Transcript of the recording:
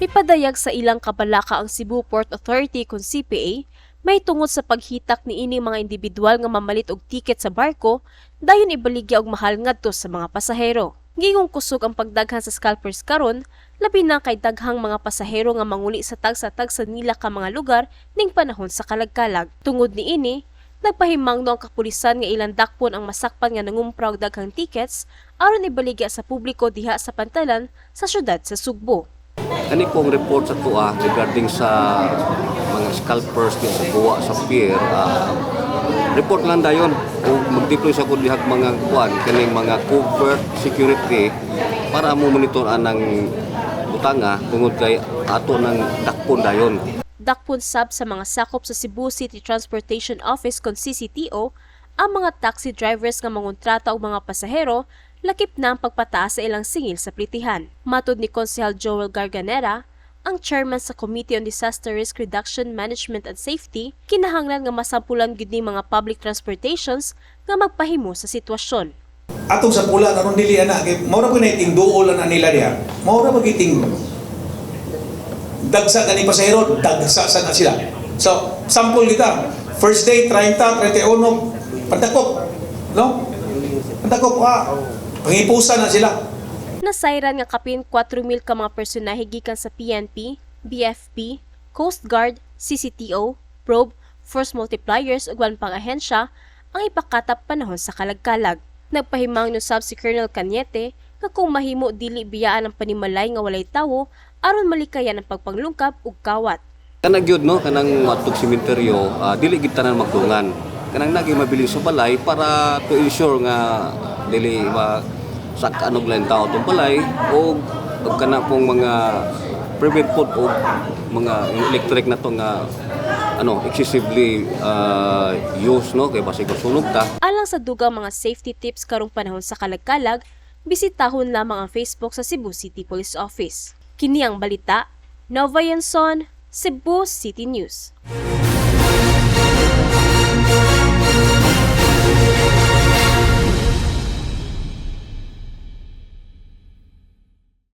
Mipadayag sa ilang kabalaka ang Cebu Port Authority kung CPA may tungod sa paghitak ni ini mga individual nga mamalit og tiket sa barko dayon ibaligya og mahal ngadto sa mga pasahero. Gingong kusog ang pagdaghan sa scalpers karon labi na kay daghang mga pasahero nga manguli sa tag-sa-tag sa nila ka mga lugar ning panahon sa kalagkalag. Tungod ni ini, nagpahimangno ang kapulisan nga ilang dakpon ang masakpan nga nangumpraw daghang tickets aron ibaligya sa publiko diha sa pantalan sa syudad sa Sugbo. Kani pong report sa tuwa regarding sa mga scalpers din sa buwa sa pier. ah, report lang dayon o mag-deploy sa kung dihag mga kuan kaning mga covert security para mo monitor anang butanga tungod kay ato ng dakpon dayon. dakpon sab sa mga sakop sa Cebu City Transportation Office kon CCTO ang mga taxi drivers nga mangontrata og mga pasahero lakip na ang pagpataas sa ilang singil sa plitihan. Matod ni Konsehal Joel Garganera, ang chairman sa Committee on Disaster Risk Reduction Management and Safety, kinahanglan nga masampulan gyud ni mga public transportations nga magpahimo sa sitwasyon. atong sa pula karon dili ana kay mao ra ba iting duol na nila diha mao ra ba iting dagsa kani pasahero dagsa sa na sila so sample kita first day 30 31 pandakop no pandakop ah pangipusan na sila Nasayran nga kapin 4,000 ka mga personahe gikan sa PNP, BFP, Coast Guard, CCTO, Probe, Force Multipliers ug wan pang ahensya ang ipakatap panahon sa kalagkalag. Nagpahimang no sab si Colonel Cañete nga kung mahimo dili biyaan ang panimalay nga walay tawo aron malikayan ang pagpanglungkab ug kawat. Kanang gyud no kanang matug sementeryo ah, dili gid tanan magdungan. Kanang nagi mabili sa balay para to ensure nga dili ma sak anog lang tao tong balay o og kana pong mga private food o mga electric na to nga ano excessively ah, use no kay basig sunog ta Alang sa dugang mga safety tips karong panahon sa kalagkalag, bisitahon lamang ang Facebook sa Cebu City Police Office. Kini ang balita, Nova Yanson, Cebu City News.